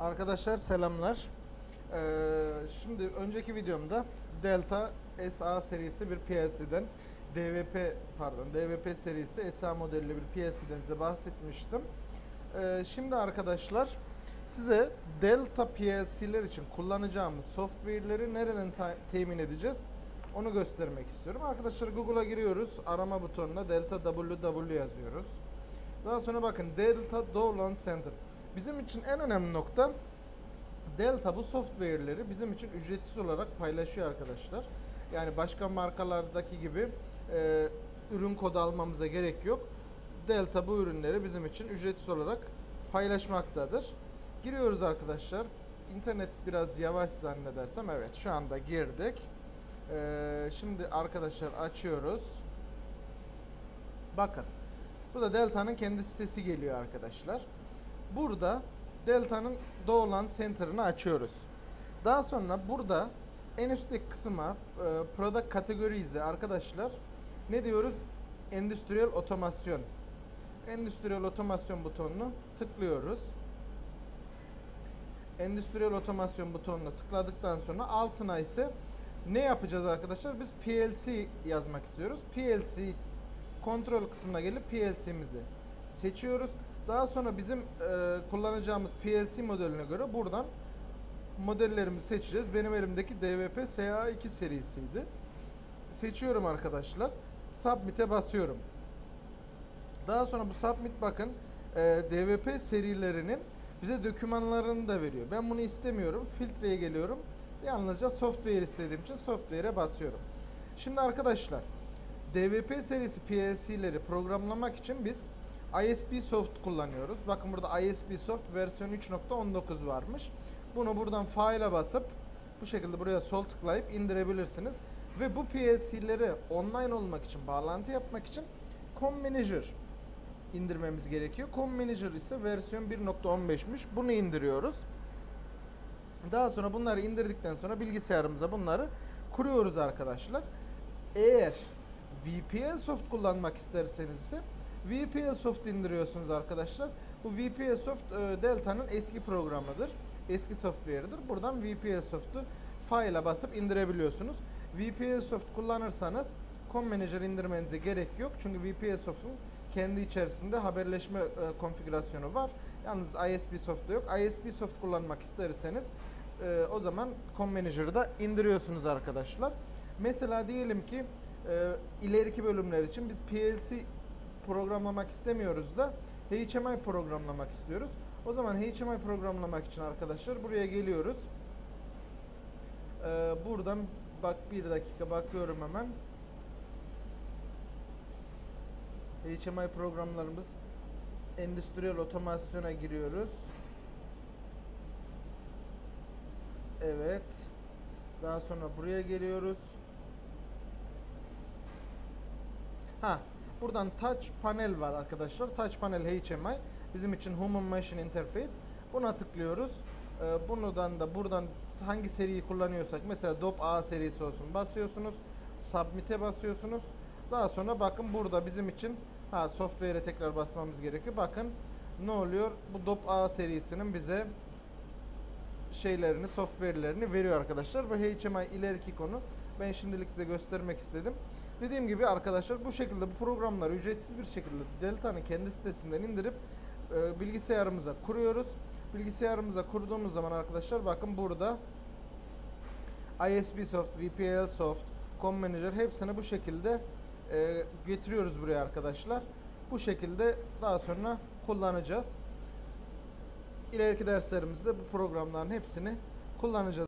Arkadaşlar selamlar. Ee, şimdi önceki videomda Delta SA serisi bir PLC'den DVP pardon DVP serisi SA modelli bir PLC'den size bahsetmiştim. Ee, şimdi arkadaşlar size Delta PLC'ler için kullanacağımız software'leri nereden temin edeceğiz? Onu göstermek istiyorum. Arkadaşlar Google'a giriyoruz. Arama butonuna Delta WW yazıyoruz. Daha sonra bakın Delta Download Center. Bizim için en önemli nokta Delta bu software'leri bizim için ücretsiz olarak paylaşıyor arkadaşlar. Yani başka markalardaki gibi e, ürün kodu almamıza gerek yok. Delta bu ürünleri bizim için ücretsiz olarak paylaşmaktadır. Giriyoruz arkadaşlar. İnternet biraz yavaş zannedersem evet şu anda girdik. E, şimdi arkadaşlar açıyoruz. Bakın. Burada Delta'nın kendi sitesi geliyor arkadaşlar. Burada Delta'nın Doğulan Center'ını açıyoruz. Daha sonra burada en üstteki kısma e, Product Categories'e arkadaşlar ne diyoruz? Endüstriyel otomasyon. Endüstriyel otomasyon butonunu tıklıyoruz. Endüstriyel otomasyon butonuna tıkladıktan sonra altına ise ne yapacağız arkadaşlar? Biz PLC yazmak istiyoruz. PLC kontrol kısmına gelip PLC'mizi seçiyoruz. Daha sonra bizim e, kullanacağımız PLC modeline göre buradan modellerimizi seçeceğiz. Benim elimdeki DVP SA2 serisiydi. Seçiyorum arkadaşlar. Submit'e basıyorum. Daha sonra bu submit bakın e, DVP serilerinin bize dokümanlarını da veriyor. Ben bunu istemiyorum. Filtreye geliyorum. Yalnızca software istediğim için software'e basıyorum. Şimdi arkadaşlar DVP serisi PLC'leri programlamak için biz ISP Soft kullanıyoruz. Bakın burada ISP Soft versiyon 3.19 varmış. Bunu buradan file'a basıp bu şekilde buraya sol tıklayıp indirebilirsiniz. Ve bu PLC'leri online olmak için, bağlantı yapmak için Com Manager indirmemiz gerekiyor. Com Manager ise versiyon 1.15'miş. Bunu indiriyoruz. Daha sonra bunları indirdikten sonra bilgisayarımıza bunları kuruyoruz arkadaşlar. Eğer VPL Soft kullanmak isterseniz ise VPL Soft indiriyorsunuz arkadaşlar. Bu VPL Soft e, Delta'nın eski programıdır. Eski software'ıdır. Buradan VPL Soft'u file'a basıp indirebiliyorsunuz. VPL Soft kullanırsanız Com Manager indirmenize gerek yok. Çünkü VPL Soft'un kendi içerisinde haberleşme e, konfigürasyonu var. Yalnız ISP Soft'ta yok. ISP Soft kullanmak isterseniz e, o zaman Com Manager'ı da indiriyorsunuz arkadaşlar. Mesela diyelim ki ileriki bölümler için biz PLC programlamak istemiyoruz da HMI programlamak istiyoruz. O zaman HMI programlamak için arkadaşlar buraya geliyoruz. E, buradan bak bir dakika bakıyorum hemen. HMI programlarımız endüstriyel otomasyona giriyoruz. Evet. Daha sonra buraya geliyoruz. Ha, buradan touch panel var arkadaşlar. Touch panel HMI bizim için Human Machine Interface. Buna tıklıyoruz. Ee, Bundan da buradan hangi seriyi kullanıyorsak mesela DOP A serisi olsun basıyorsunuz. Submit'e basıyorsunuz. Daha sonra bakın burada bizim için ha software'e tekrar basmamız gerekiyor. Bakın ne oluyor? Bu DOP A serisinin bize şeylerini, software'lerini veriyor arkadaşlar. Bu HMI ileriki konu. Ben şimdilik size göstermek istedim. Dediğim gibi arkadaşlar bu şekilde bu programları ücretsiz bir şekilde Delta'nın kendi sitesinden indirip e, bilgisayarımıza kuruyoruz. Bilgisayarımıza kurduğumuz zaman arkadaşlar bakın burada ISP Soft, VPL Soft, Com Manager hepsini bu şekilde e, getiriyoruz buraya arkadaşlar. Bu şekilde daha sonra kullanacağız. İleriki derslerimizde bu programların hepsini kullanacağız.